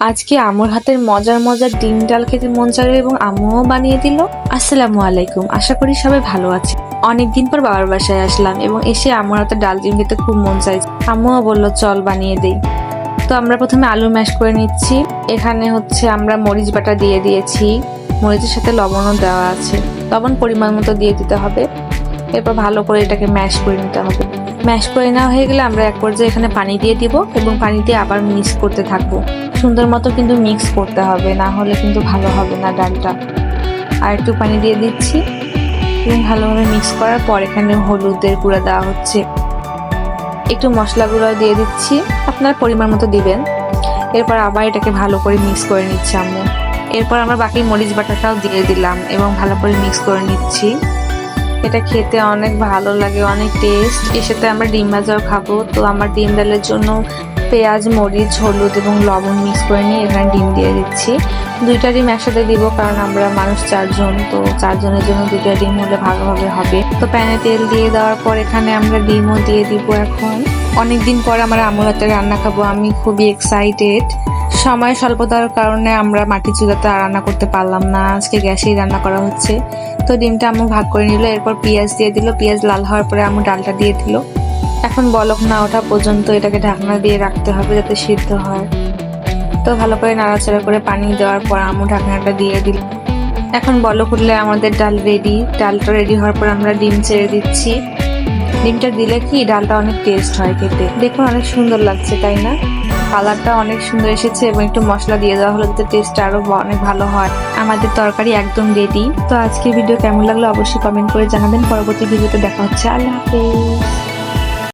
আজকে আমুর হাতের মজার মজার ডিম ডাল খেতে মন চাইলো এবং আম্মুও বানিয়ে দিল। আসসালামু আলাইকুম, আশা করি সবাই ভালো আছে। অনেকদিন পর বাবার বাসায় আসলাম এবং এসে আম্মুর হাতে ডাল ডিম খেতে খুব মন চাইছে। আম্মুও বলল, চল বানিয়ে দেই। তো আমরা প্রথমে আলু ম্যাশ করে নিচ্ছি। এখানে হচ্ছে আমরা মরিচ বাটা দিয়ে দিয়েছি। মরিচের সাথে লবণও দেওয়া আছে। লবণ পরিমাণ মতো দিয়ে দিতে হবে। এরপর ভালো করে এটাকে ম্যাশ করে নিতে হবে। ম্যাশ করে নেওয়া হয়ে গেলে আমরা এক পর্যায়ে এখানে পানি দিয়ে দিব এবং পানি দিয়ে আবার মিক্স করতে থাকব। সুন্দর মতো কিন্তু মিক্স করতে হবে, না হলে কিন্তু ভালো হবে না ডালটা। আর একটু পানি দিয়ে দিচ্ছি। এবং ভালোভাবে মিক্স করার পর এখানে হলুদের গুঁড়া দেওয়া হচ্ছে। একটু মশলা গুঁড়ো দিয়ে দিচ্ছি। আপনার পরিমাণ মতো দিবেন। এরপর আবার এটাকে ভালো করে মিক্স করে নিচ্ছি আমি। এরপর আমরা বাকি মরিচ বাটাটাও দিয়ে দিলাম এবং ভালো করে মিক্স করে নিচ্ছি। এটা খেতে অনেক ভালো লাগে, অনেক টেস্ট এর সাথে আমরা ডিম ভাজাও খাব। তো আমার ডিম ডালের জন্য পেঁয়াজ, মরিচ, হলুদ এবং লবণ মিক্স করে নিয়ে এখানে ডিম দিয়ে দিচ্ছি। দুইটা ডিম একসাথে দিব কারণ আমরা মানুষ চারজন, তো চারজনের জন্য দুইটা ডিম হলে ভালোভাবে হবে। তো প্যানে তেল দিয়ে দেওয়ার পর এখানে আমরা ডিমও দিয়ে দিব এখন। অনেকদিন পর আমার আমুর হাতে রান্না খাব, আমি খুবই এক্সাইটেড সময় স্বল্পতার কারণে আমরা মাটি চুলাতে রান্না করতে পারলাম না, আজকে গ্যাসেই রান্না করা হচ্ছে। তো ডিমটা আম্মু ভাগ করে নিল, এরপর পেঁয়াজ দিয়ে দিল, পেঁয়াজ লাল হওয়ার পরে আম্মু ডালটা দিয়ে দিল। এখন বলক না ওঠা পর্যন্ত এটাকে ঢাকনা দিয়ে রাখতে হবে যাতে সিদ্ধ হয়। তো ভালো করে নাড়াচাড়া করে পানি দেওয়ার পর আমু ঢাকনাটা দিয়ে দিল। এখন বলক উঠলে আমাদের ডাল রেডি ডালটা রেডি হওয়ার পর আমরা ডিম ছেড়ে দিচ্ছি। ডিমটা দিলে কি ডালটা অনেক টেস্ট হয় খেতে। দেখুন অনেক সুন্দর লাগছে, তাই না? কালারটা অনেক সুন্দর এসেছে এবং একটু মশলা দিয়ে দেওয়া হলে টেস্ট আরও অনেক ভালো হয়। আমাদের তরকারি একদম রেডি তো আজকে ভিডিও কেমন লাগল অবশ্যই কমেন্ট করে জানাবেন। পরবর্তী ভিডিওতে দেখা হচ্ছে। আল্লাহ হাফেজ।